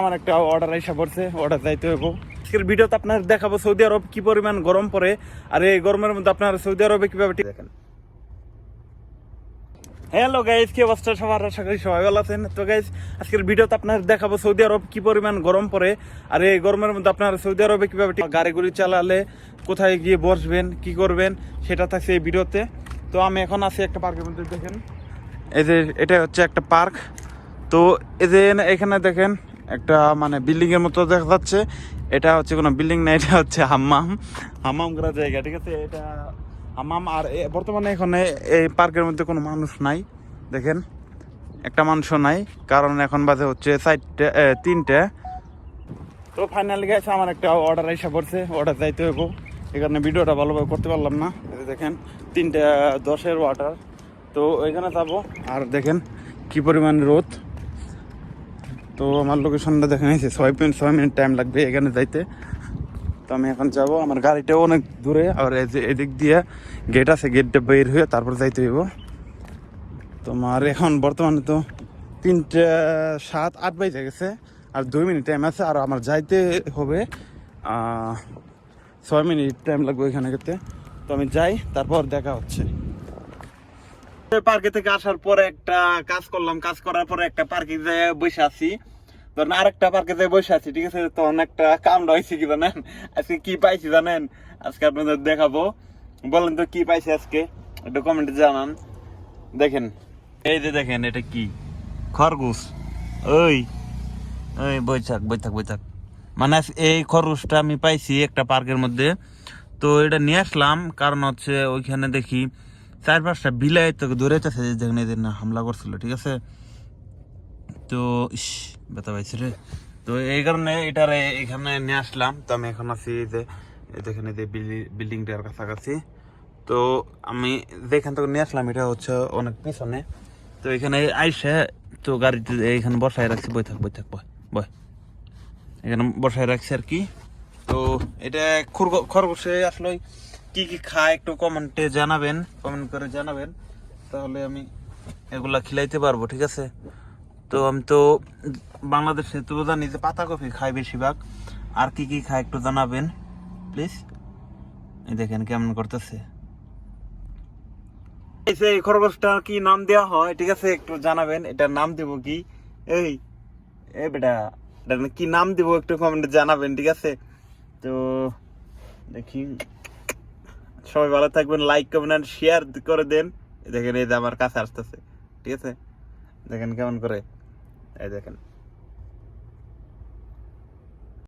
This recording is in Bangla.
আমার একটা অর্ডার এসে পড়ছে অর্ডার যাইতে হইব। আজকের ভিডিওতে আপনার দেখাবো সৌদি আরব কি পরিমাণ গরম পড়ে, আর এই গরমের মধ্যে আপনার সৌদি আরবে কীভাবে দেখেন। হ্যালো গাইজ কি অবস্থা সবার? আশা করি সবাই ভালো আছেন। তো গাইজ আজকের ভিডিওতে আপনার দেখাবো সৌদি আরব কি পরিমাণ গরম পড়ে, আর এই গরমের মধ্যে আপনার সৌদি আরবে কীভাবে গাড়িগুলি চালালে, কোথায় গিয়ে বসবেন, কি করবেন, সেটা থাকছে এই ভিডিওতে। তো আমি এখন আছি একটা পার্কের মধ্যে, দেখেন। এই যে, এটা হচ্ছে একটা পার্ক তো যে এখানে দেখেন একটা মানে বিল্ডিং এর মতো দেখা যাচ্ছে। এটা হচ্ছে কোনো বিল্ডিং না, এটা হচ্ছে হাম্মাম। হাম্মাম করা জায়গা, ঠিক আছে? এটা হাম্মাম। আর বর্তমানে এখানে এই পার্কের মধ্যে কোনো মানুষ নাই, দেখেন? একটা মানুষও নাই, কারণ এখন বাজে হচ্ছে চারটে তিনটে। তো ফাইনালি গেছে আমার একটা অর্ডার এসে পড়ছে অর্ডার যাইতে হইব। এই কারণে ভিডিওটা ভালোভাবে করতে পারলাম না। দেখেন, তিনটে, দশের ওয়াটার তো ওইখানে যাব। আর দেখেন, কি পরিমাণ রোদ। তো আমার লোকেশনটা দেখা নিয়েছি ছয় মিনিট ছয় মিনিট টাইম লাগবে এখানে যাইতে। তো আমি এখন যাব, আমার গাড়িটাও অনেক দূরে, আর এদিক দিয়ে গেট আছে গেটটা বের হয়ে তারপর যাইতে হইব। তোমার এখন বর্তমানে তো তিনটে সাত, আট বাজে গেছে, আর দুই মিনিট টাইম আছে, আর আমার যাইতে হবে ছয় মিনিট টাইম লাগবে এখানে যেতে। তো আমি যাই, তারপর দেখা হচ্ছে। পার্কে থেকে আসার পরে একটা কাজ করলাম, কাজ করার পরে একটা পার্কে যেয়ে বসে আছি। ধরেন আরেকটা পার্কে যেয়ে বসে আছি, ঠিক আছে? তখন একটা কামড়া হয়েছে কি জানেন? আজকে কি পাইছি জানেন? আজকে আপনাদের দেখাবো। বলেন তো, কি পাইছি আজকে? একটু কমেন্টে জানান। দেখেন, এই যে দেখেন, এটা কি? খরগোশ। ওই ওই থাক, বই থাক মানে এই খরগোশটা আমি পাইছি একটা পার্কের মধ্যে। তো এটা নিয়ে আসলাম, কারণ হচ্ছে ওইখানে দেখি চার পাঁচটা বিলাই তো দৌড়াইতেছে, যে দেখেন এদের হামলা করছিল, ঠিক আছে? তো, ইস, ব্যথা পাইছি রে। তো এই কারণে এটারে এখানে নিয়ে আসলাম। তো আমি এখন আছি যে দেখেন যে বিল্ডিংটার কাছাকাছি। তো আমি যেখান থেকে নিয়ে আসলাম, এটা হচ্ছে অনেক পিছনে। তো এখানে আইসে, তো গাড়িতে এখানে বসায় রাখছি, বই থাক বই থাক বয় বয় এখানে বসায় রাখছি আর কি। তো এটা খরগো- খরগোশে আসলে কি কি খায়, একটু কমেন্টে জানাবেন, কমেন্ট করে জানাবেন। তাহলে আমি এগুলা খিলাইতে পারব, ঠিক আছে? তো আমি তো বাংলাদেশে তো জানি যে পাতা কফি খাই বেশিরভাগ। আর কি কি খায় একটু জানাবেন প্লিজ এই দেখেন কেমন করতেছে। এই খরগোশটার কি নাম দেওয়া হয়, ঠিক আছে, একটু জানাবেন, এটার নাম দেব কি? এই, এ বেটা এটার কি নাম দিব একটু কমেন্টে জানাবেন, ঠিক আছে? তো দেখি। সবাই ভালো থাকবেন লাইক করবেন শেয়ার করে দেন। দেখেন, এই যে আমার কাছে আসতেছে, ঠিক আছে? দেখেন কেমন করে। এই দেখেন।